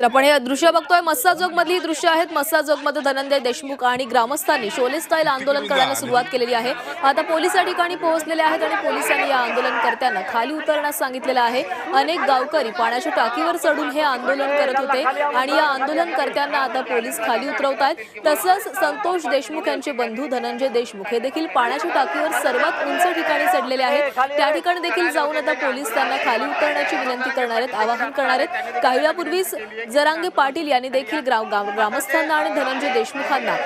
तर आपण हे दृश्य बघतोय. मस्साजोग मधली दृश्य आहेत. मस्साजोगमध्ये धनंजय देशमुख आणि ग्रामस्थांनी शोले स्टाईल आंदोलन करण्याला सुरुवात केलेली आहे. आता पोलीस या ठिकाणी पोहोचलेले आहेत आणि पोलिसांनी या आंदोलनकर्त्यांना खाली उतरण्यास सांगितलेलं आहे. अनेक गावकरी पाण्याच्या टाकीवर चढून हे आंदोलन करत होते आणि या आंदोलनकर्त्यांना आता पोलीस खाली उतरवत आहेत. तसंच संतोष देशमुख यांचे बंधू धनंजय देशमुख हे देखील पाण्याच्या टाकीवर सर्वात उंच ठिकाणी चढलेले आहेत. त्या ठिकाणी देखील जाऊन आता पोलीस त्यांना खाली उतरण्याची विनंती करणार आहेत आवाहन करणार आहेत. काही वेळापूर्वीच जरांगे पाटील यांनी देखील ग्राम ग्रामस्थांना आणि धनंजय देशमुखांना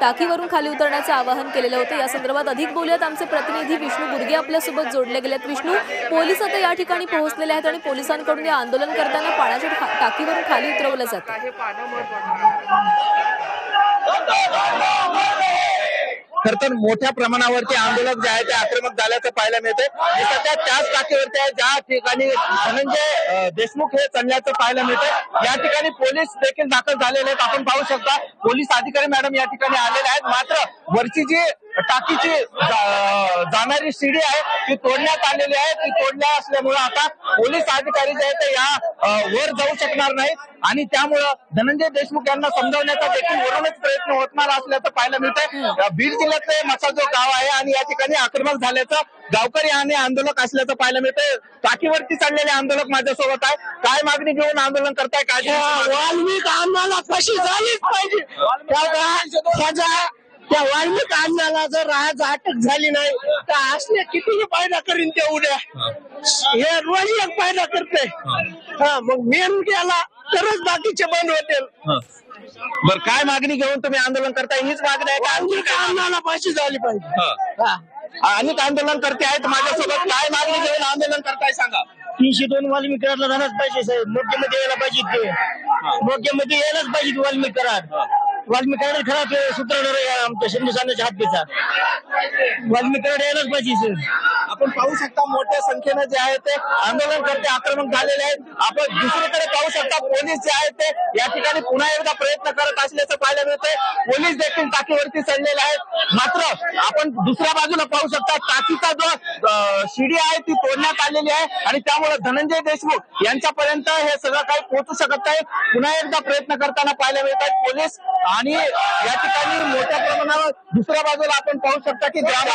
टाकीवरून खाली उतरण्याचं आवाहन केलेलं होतं. या संदर्भात अधिक बोलूयात. आमचे प्रतिनिधी विष्णू गुडगे आपल्यासोबत जोडले गेलेत. विष्णू पोलीस आता या ठिकाणी पोहोचलेले आहेत आणि पोलिसांकडून या आंदोलन करताना पाण्याच्या टाकीवरून खाली उतरवलं जातं. खर तर मोठ्या प्रमाणावरती आंदोलक जे आहे ते आक्रमक झाल्याचं पाहायला मिळते आणि सध्या त्याच टाकीवरती आहे ज्या ठिकाणी धनंजय देशमुख हे चालल्याचं पाहायला मिळते या ठिकाणी पोलीस देखील दाखल झालेले आहेत. आपण पाहू शकता पोलीस अधिकारी मॅडम या ठिकाणी आलेले आहेत. मात्र वरची जी टाकीची जाणारी शिडी आहे ती तोडण्यात आलेली आहे ती तोडल्या असल्यामुळे आता पोलीस अधिकारी जे आहेत ते या वर जाऊ शकणार नाहीत. आणि त्यामुळं धनंजय देशमुख यांना समजावण्याचा देखील वरूनच प्रयत्न होणार असल्याचं पाहायला मिळतंय. बीड जिल्ह्यातलं मसाजो गाव आहे आणि या ठिकाणी आक्रमक झाल्याचं गावकरी आणि आंदोलक असल्याचं पाहायला मिळतंय. टाकीवरती चाललेले आंदोलक माझ्यासोबत आहे. काय मागणी घेऊन आंदोलन करताय? काय वाल्मिक आम्हाला कशी झालीच पाहिजे? त्या- वाल्मिक आम्हाला जर आज अटक झाली नाही तर असले किती फायदा करीन ते उद्या. हे. रोज एक फायदा करते. हा. मग मेन गेला तरच बाकीचे बंद होतील. बर काय मागणी घेऊन तुम्ही आंदोलन करताय? हीच मागणी आहे का? वाल्मिक काय? आम्हाला फाशी झाली पाहिजे. हं. हा. अनेक आंदोलन करते आहेत माझ्यासोबत. काय मागणी घेऊन आंदोलन करताय सांगा. तीनशे दोन वाल्मिक करारला जाणारच पाहिजे साहेब. मोठ्यामध्ये यायला पाहिजे ते. मोठ्यामध्ये यायलाच पाहिजे वाल्मिक करार वाल्मिक करार खरा ते सूत्रधार आहे आमच्या शिंदू साहेबांच्या हातचा वाल्मिक करार यायलाच पाहिजे सर आपण पाहू शकता मोठ्या संख्येनं जे आहे ते आंदोलन करते आक्रमक झालेले आहेत. आपण दुसरीकडे पाहू शकता पोलीस जे आहेत ते या ठिकाणी पुन्हा एकदा प्रयत्न करत असल्याचं पाहायला मिळतंय. पोलीस देखील टाकीवरती चढलेले आहेत. मात्र आपण दुसऱ्या बाजूला पाहू शकता टाकीचा जो शिडी आहे ती तोडण्यात आलेली आहे आणि त्यामुळे धनंजय देशमुख यांच्यापर्यंत हे सगळं काही पोहोचू शकत नाही. पुन्हा एकदा प्रयत्न करताना पाहायला मिळत आहेत पोलीस आणि या ठिकाणी मोठ्या प्रमाणावर दुसऱ्या बाजूला आपण पाहू शकता की ग्राम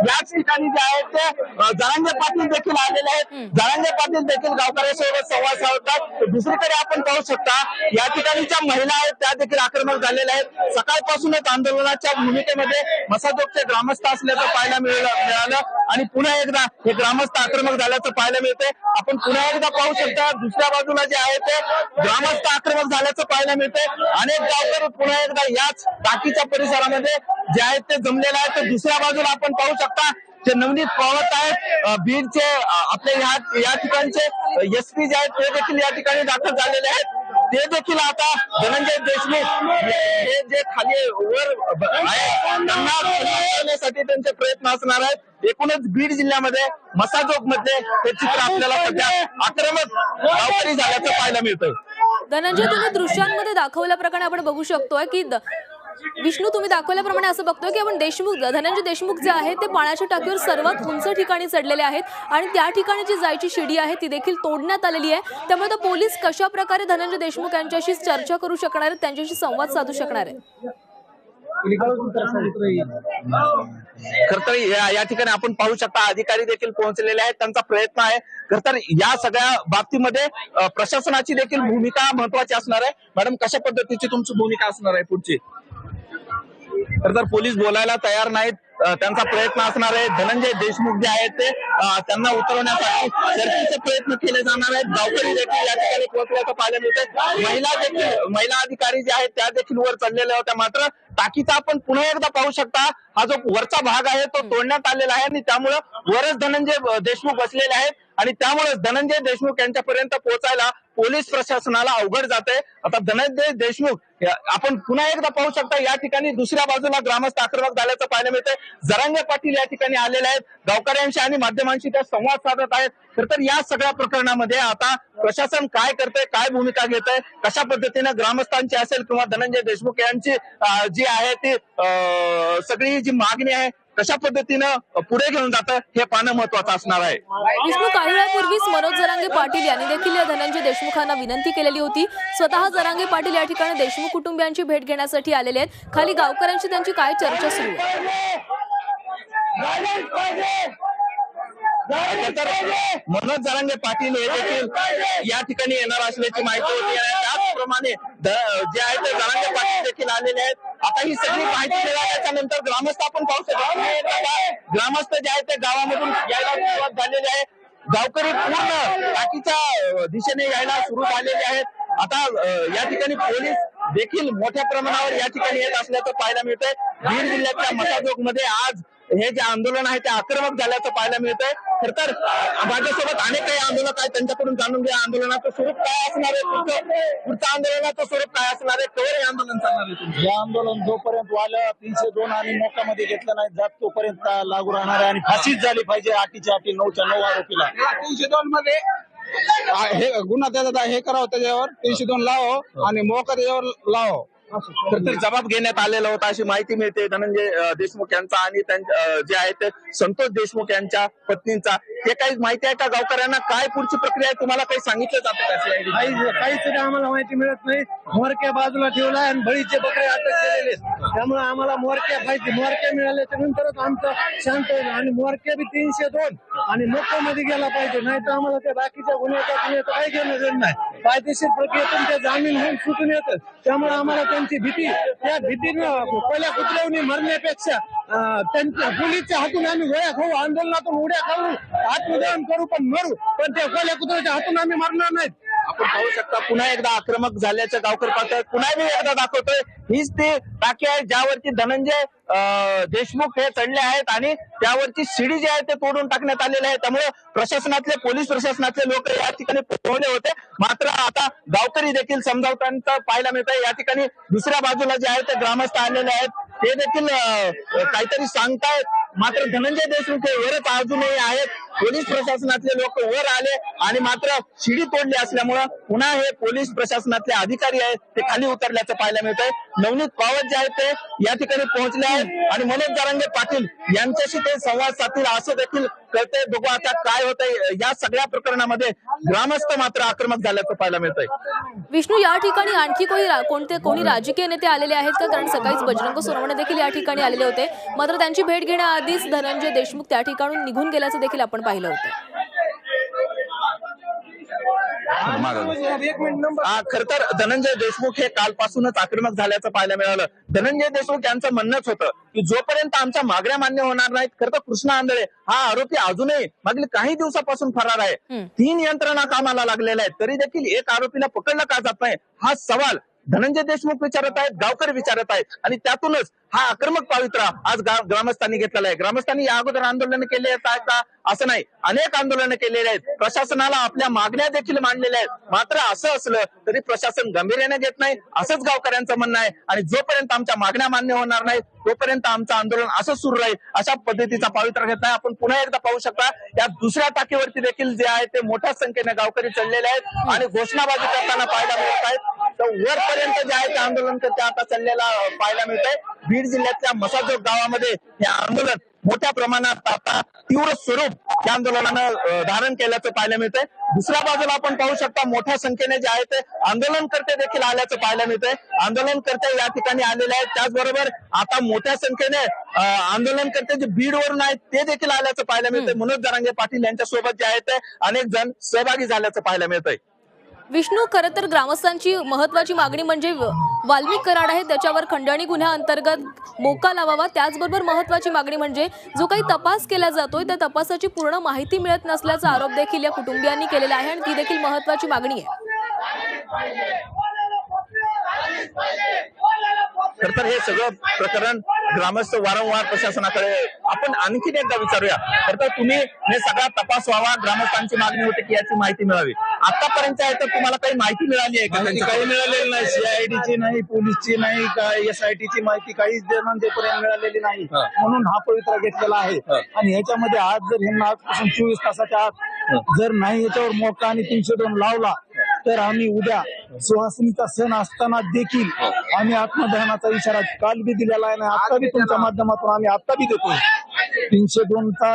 याच ठिकाणी जे आहेत ते जरांगे पाटील देखील आलेले आहेत. जरांगे पाटील देखील गावकऱ्यांसोबत संवाद साधतात. दुसरीकडे आपण पाहू शकता या ठिकाणी ज्या महिला आहेत त्या देखील आक्रमक झालेल्या आहेत. सकाळपासूनच आंदोलनाच्या भूमिकेमध्ये मसाजोगचे ग्रामस्थ असल्याचं पाहायला मिळालं मिळालं. आणि पुन्हा एकदा हे ग्रामस्थ आक्रमक झाल्याचं पाहायला मिळते आपण पुन्हा एकदा पाहू शकता दुसऱ्या बाजूला जे आहे ते ग्रामस्थ आक्रमक झाल्याचं पाहायला मिळते अनेक गावकरी पुन्हा एकदा याच टाकीच्या परिसरामध्ये जे आहेत ते जमलेले आहेत. तर दुसऱ्या बाजूला आपण पाहू शकता जे नवनीत पवत आहेत बीडचे आपले या या ठिकाणचे एस पी जे आहेत ते देखील या ठिकाणी दाखल झालेले आहेत. ते देखील आता धनंजय देशमुख हे जे खाली वर त्यांना त्यांचे प्रयत्न असणार आहेत. एकूणच बीड जिल्ह्यामध्ये मसाजोगमध्ये हे चित्र आपल्याला सध्या आक्रमक गावकरी झाल्याचं पाहायला मिळतंय. धनंजय तुम्ही दृश्यांमध्ये दाखवल्याप्रमाणे आपण बघू शकतोय की विष्णू तुम्ही दाखवल्याप्रमाणे असं बघतोय की आपण देशमुख धनंजय देशमुख जे आहेत ते पाण्याच्या टाकीवर सर्वात उंच ठिकाणी चढलेले आहेत आणि त्या ठिकाणी जी जायची शिडी आहे ती देखील तोडण्यात आलेली आहे. त्यामुळे आता पोलीस कशा प्रकारे धनंजय देशमुख यांच्याशी चर्चा करू शकणार आहेत त्यांच्याशी संवाद साधू शकणार आहे खर तर या ठिकाणी आपण पाहू शकता अधिकारी देखील पोहोचलेले आहेत त्यांचा प्रयत्न आहे. तर या सगळ्या बाबतीमध्ये प्रशासनाची देखील भूमिका महत्वाची असणार आहे. मॅडम कशा पद्धतीची तुमची भूमिका असणार आहे पुढची? खर तर पोलीस बोलायला तयार नाहीत. त्यांचा प्रयत्न असणार आहे. धनंजय देशमुख जे आहेत ते त्यांना उतरवण्यासाठी शर्थीचे प्रयत्न केले जाणार आहेत. गावकरी देखील या ठिकाणी पोहोचल्याचं पाहायला मिळतंय. महिला देखील महिला अधिकारी जे आहेत त्या देखील वर चढलेल्या होत्या. मात्र टाकीचा आपण पुन्हा एकदा पाहू शकता हा जो वरचा भाग आहे तो तोडण्यात आलेला आहे आणि त्यामुळं वरच धनंजय देशमुख बसलेले आहेत. आणि त्यामुळे धनंजय देशमुख यांच्यापर्यंत पोहोचायला पोलीस प्रशासनाला अवघड जाते आता धनंजय देशमुख आपण पुन्हा एकदा पाहू शकता या ठिकाणी दुसऱ्या बाजूला ग्रामस्थ आक्रमक झाल्याचं पाहायला मिळतंय. जरांगे पाटील या ठिकाणी आलेले आहेत. गावकऱ्यांशी आणि माध्यमांशी त्या संवाद साधत आहेत. खर तर या सगळ्या प्रकरणामध्ये आता प्रशासन काय करतंय काय भूमिका घेत आहे कशा पद्धतीने ग्रामस्थांची असेल किंवा धनंजय देशमुख यांची जी आहे ती अं, सगळी जी मागणी आहे कशा पद्धतीनं पुढे घेऊन जातं हे पाहणं महत्वाचं असणार आहे. यापूर्वीच मनोज जरांगे पाटील यांनी देखील या धनंजय देशमुखांना विनंती केलेली होती. स्वतः जरांगे पाटील या ठिकाणी देशमुख कुटुंबियांची भेट घेण्यासाठी आलेले आहेत. खाली गावकऱ्यांशी त्यांची काय चर्चा सुरू आहे? तर मनोज जरांगे पाटील हे देखील या ठिकाणी येणार असल्याची माहिती होती आणि त्याचप्रमाणे जे आहे ते जरांगे पाटील देखील आलेले आहेत. आता ही सगळी माहिती मिळाल्याच्या नंतर ग्रामस्थ आपण पाहू शकतो. ग्रामस्थ जे आहेत ते गावामधून यायला सुरुवात झालेली आहे. गावकरी पूर्ण टाकीच्या दिशेने यायला सुरू झालेले आहेत. आता या ठिकाणी पोलीस देखील मोठ्या प्रमाणावर या ठिकाणी येत असल्याचं पाहायला मिळतंय. बीड जिल्ह्यातल्या मसाजोगमध्ये आज हे जे आंदोलन आहे ते आक्रमक झाल्याचं पाहायला मिळतंय. खर तर माझ्यासोबत अनेक काही आंदोलक आहेत त्यांच्याकडून जाणून घ्या. आंदोलनाचं स्वरूप काय असणार आहे पुढचं? पुढचं आंदोलनाचं स्वरूप काय असणार आहे? कवर हे आंदोलन चालणार आहे तुमचं? हे आंदोलन जोपर्यंत वालं तीनशे दोन आणि मोकामध्ये घेतलं नाही जात तोपर्यंत लागू राहणार आहे आणि फाशीच झाली पाहिजे आठीच्या आठी नऊच्या नऊ आरोपीला. तीनशे दोन मध्ये हे गुन्हा त्याचा हे करावं त्याच्यावर. तीनशे दोन लाव आणि मोका त्याच्यावर लाव. तर ते जबाब घेण्यात आलेला होता अशी माहिती मिळते. धनंजय देशमुख यांचा आणि जे आहे ते संतोष देशमुख यांच्या पत्नींचा. हे काही माहिती आहे का गावकऱ्यांना? काय पुढची प्रक्रिया आहे? तुम्हाला काही सांगितलं जातं का CID? काहीच काहीच तरी आम्हाला माहिती मिळत नाही. मोरक्या बाजूला ठेवला आणि बळीचे बकरे अटक केलेले त्यामुळे आम्हाला मोरक्या पाहिजे मोरक्या मिळाल्याच्या नंतरच आमचं शांत होईल. आणि मोरक्या बी तीनशे दोन. आणि मध्ये गेला पाहिजे. नाही तर आम्हाला त्या बाकीच्या गुन्ह्याचा गुन्ह्याचं काही घेणं देणं नाही. कायदेशीर प्रक्रियेतून ते जामीन होऊन सुटून येतात त्यामुळे आम्हाला त्यांची भीती त्या भीतीनं पहिल्या कुत्र्यावनी मरण्यापेक्षा त्यांच्या पोलीसच्या हातून आम्ही गोळ्या खाऊ आंदोलनातून उड्या खाऊ आत्मदहन करू पण मरू. पण त्या पहिल्या कुत्र्याच्या हातून आम्ही मरणार नाहीत. आपण पाहू शकता पुन्हा एकदा आक्रमक झाल्याचं गावकर पाहतोय. पुन्हा मी एकदा दाखवतोय. हीच ती टाकी आहे ज्यावरती धनंजय देशमुख हे चढले आहेत आणि त्यावरची शिडी जी आहे ते तोडून टाकण्यात आलेले आहे. त्यामुळे प्रशासनातले पोलीस प्रशासनातले लोक या ठिकाणी पोहोचले होते. मात्र आता गावकरी देखील समजावताना पाहायला मिळत आहे या ठिकाणी दुसऱ्या बाजूला जे आहे ते ग्रामस्थ आलेले आहेत. ते देखील काहीतरी सांगतायत. मात्र धनंजय देशमुख हे वरच अजूनही आहेत. पोलीस प्रशासनातले लोक वर आले आणि मात्र शिडी तोडली असल्यामुळं पुन्हा हे पोलीस प्रशासनातले अधिकारी आहेत ते खाली उतरल्याचं पाहायला मिळत आहे नवनीत पावत जे आहेत ते या ठिकाणी पोहोचले आहेत. आणि मनोज जारंगे पाटील यांच्याशी ते संवाद साधतील असं देखील कळतंय? बघू आता काय होतंय. या सगळ्या प्रकरणामध्ये ग्रामस्थ मात्र आक्रमक झाल्याचं पाहायला मिळतंय. विष्णू या ठिकाणी आणखी कोणी कोणते कोणी राजकीय नेते आलेले आहेत का? कारण सकाळीच बजरंग सोनवणे देखील या ठिकाणी आलेले होते. मात्र त्यांची भेट घेण्याआधीच धनंजय देशमुख त्या ठिकाणून निघून गेल्याचं देखील आपण पाहिलं होतं. हा खर तर धनंजय देशमुख हे कालपासूनच आक्रमक झाल्याचं पाहायला मिळालं. धनंजय देशमुख यांचं म्हणणंच होतं की जोपर्यंत आमच्या मागण्या मान्य होणार नाहीत खरं तर कृष्णा आंधळे हा आरोपी अजूनही मागील काही दिवसापासून फरार आहे. तीन यंत्रणा कामाला लागलेल्या आहेत. तरी देखील एक आरोपीला पकडलं का जात नाही? हा सवाल धनंजय देशमुख विचारत आहेत गावकरी विचारत आहेत. आणि त्यातूनच हा आक्रमक पावित्रा आज ग्रामस्थांनी घेतलेला आहे. ग्रामस्थांनी या अगोदर आंदोलन केले आहेत का? असं नाही. अनेक आंदोलन केलेले आहेत. प्रशासनाला आपल्या मागण्या देखील मांडलेल्या आहेत. मात्र असं असलं तरी प्रशासन गंभीर्याने घेत नाही. असंच गावकऱ्यांचं म्हणणं आहे. आणि जोपर्यंत आमच्या मागण्या मान्य होणार नाही तोपर्यंत आमचं आंदोलन असंच सुरू राहील अशा पद्धतीचा पावित्रा घेत नाही. आपण पुन्हा एकदा पाहू शकता या दुसऱ्या टाकीवरती देखील जे आहे ते मोठ्या संख्येने गावकरी चढलेले आहेत. आणि घोषणाबाजी करताना पाहायला मिळत आहेत. तर वरपर्यंत जे आहे ते आंदोलन ते आता चाललेला पाहायला मिळत आहे बीड जिल्ह्यातल्या मसाजोग गावामध्ये हे आंदोलन मोठ्या प्रमाणात आता तीव्र स्वरूप या आंदोलनानं धारण केल्याचं पाहायला मिळतंय. दुसऱ्या बाजूला आपण पाहू शकता मोठ्या संख्येने जे आहे ते आंदोलनकर्ते देखील आल्याचं पाहायला मिळतंय. आंदोलनकर्ते या ठिकाणी आलेले आहेत. त्याचबरोबर आता मोठ्या संख्येने आंदोलनकर्ते जे बीडवरून आहेत ते देखील आल्याचं पाहायला मिळतंय. मनोज जरांगे पाटील यांच्या सोबत जे आहे ते अनेक जण सहभागी झाल्याचं पाहायला मिळतंय. विष्णू खरं तर ग्रामस्थांची महत्वाची मागणी म्हणजे वाल्मिक कराड आहे. त्याच्यावर खंडणी गुन्ह्या अंतर्गत मोका लावावा. त्याचबरोबर महत्वाची मागणी म्हणजे जो काही तपास केला जातोय त्या तपासाची पूर्ण माहिती मिळत नसल्याचा आरोप देखील या कुटुंबियांनी केलेला आहे आणि ती देखील महत्वाची मागणी आहे. खर तर हे सगळं प्रकरण ग्रामस्थ वारंवार प्रशासनाकडे आपण आणखीन एकदा विचारूया. खर तर तुम्ही हे सगळा तपास व्हावा ग्रामस्थांची मागणी होती की याची माहिती मिळावी. आतापर्यंत आहे तर तुम्हाला काही माहिती मिळाली आहे का? माहिती काही मिळालेली नाही. सीआयडीची नाही पोलीसची नाही काय एसआयटीची माहिती काहीच देण्यापर्यंत मिळालेली नाही. म्हणून हा पवित्रा घेतलेला आहे. आणि ह्याच्यामध्ये आज जर ह्यांना आजपासून चोवीस तासाच्या आत जर नाही याच्यावर मोका आणि तीनशे दोन लावला तर आम्ही उद्या सुहासिनीचा सण असताना देखील आम्ही आत्मदहनाचा इशारा काल बी दिलेला आहे आणि आता बी तुमच्या माध्यमातून आम्ही आता बी देतोय. तीनशे दोनचा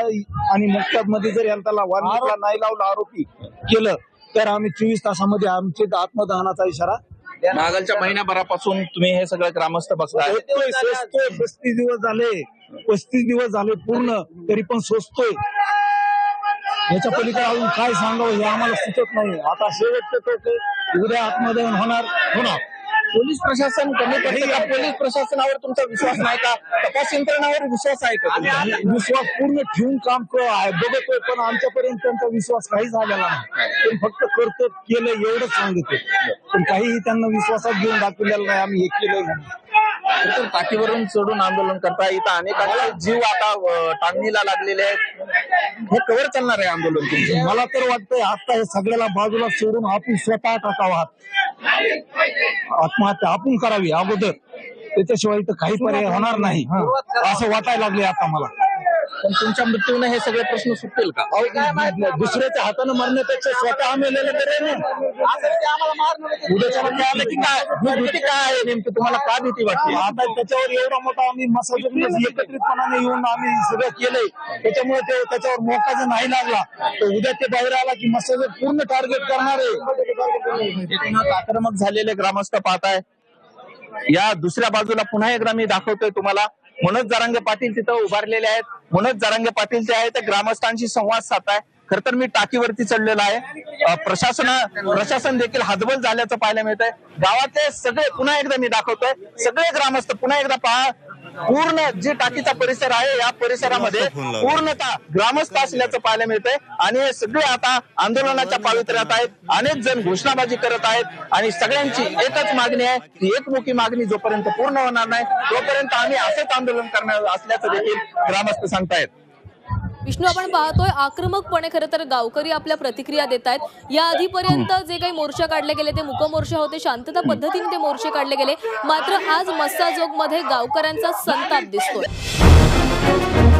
आणि मुक्त्यात मध्ये जर यांना नाही लावलं आरोपी केलं तर आम्ही चोवीस तासामध्ये आमचे आत्मदहनाचा इशारा मागलच्या महिन्याभरापासून तुम्ही हे सगळं ग्रामस्थ बसताय पस्तीस दिवस झाले. पस्तीस दिवस झाले पूर्ण तरी पण सोचतोय याच्या पलीकडे अजून काय सांगावं हे आम्हाला सुचत नाही. आता शेवटचं ते उद्या आत्मदहन होणार. होणार. पोलीस प्रशासन कमी पडते का? पोलीस प्रशासनावर तुमचा विश्वास नाही का? तपास यंत्रणावर विश्वास आहे का? विश्वास पूर्ण ठेवून काम कर आहे. बघतोय पण आमच्यापर्यंत त्यांचा विश्वास काही झालेला नाही. पण फक्त करतो केलं एवढंच सांगतो पण काहीही त्यांना विश्वासात घेऊन दाखवलेलं नाही. आम्ही हे केलं तर टाकीवरून चढून आंदोलन करता इथं अनेकांचे जीव आता टांगणीला लागलेले आहेत. हे कवर चालणार आहे आंदोलन तुमचं? मला तर वाटतंय आता हे सगळ्याला बाजूला सोडून आपण स्वतः टाकावा आत्महत्या आपण करावी अगोदर. त्याच्याशिवाय इथं काही पर्याय होणार नाही. असं वाटायला लागले आता मला. पण तुमच्या मृत्यूने हे सगळे प्रश्न सुटतील का? दुसऱ्याच्या हातानं मरण्यापेक्षा स्वतः मेलेलं बरं आहे ना. उद्याच्या काय आलं की काय? भीती काय आहे? नेमकी तुम्हाला का भीती वाटते? आता त्याच्यावर एवढा मोठा आम्ही मसाज एकत्रितपणाने येऊन आम्ही सगळं केलंय. त्याच्यामुळे ते त्याच्यावर मोका जर नाही लागला तर उद्या ते बाहेर आला की मसाज पूर्ण टार्गेट करणार आहे. आक्रमक झालेले ग्रामस्थ पाहताय. या दुसऱ्या बाजूला पुन्हा एकदा मी दाखवतोय तुम्हाला. मनोज जारांगे पाटील तिथं उभारलेले आहेत. मनोज जारांगे पाटील जे आहे ते ग्रामस्थांशी संवाद साधताय. खर तर मी टाकीवरती चढलेलो आहे. प्रशासन प्रशासन देखील हतबल झाल्याचं पाहायला मिळतंय. गावातले सगळे पुन्हा एकदा मी दाखवतोय. सगळे ग्रामस्थ पुन्हा एकदा पहा. पूर्ण जे टाकीचा परिसर आहे या परिसरामध्ये पूर्णतः ग्रामस्थ असल्याचं पाहायला मिळतंय. आणि हे सगळे आता आंदोलनाच्या पावित्र्यात आहेत. अनेक जण घोषणाबाजी करत आहेत. आणि सगळ्यांची एकच मागणी आहे ती एकमुखी मागणी जोपर्यंत पूर्ण होणार नाही तोपर्यंत आम्ही असेच आंदोलन करणार असल्याचं देखील ग्रामस्थ सांगतायत. विष्णू आपण पाहतोय आक्रमकपणे खरं तर गावकरी आपल्या प्रतिक्रिया देत आहेत या आधीपर्यंत जे काही मोर्चा काढले गेले ते मुकमोर्चा होते. शांतता पद्धतीने ते मोर्चे काढले गेले. मात्र आज मस्साजोगमध्ये गावकऱ्यांचा संताप दिसतोय.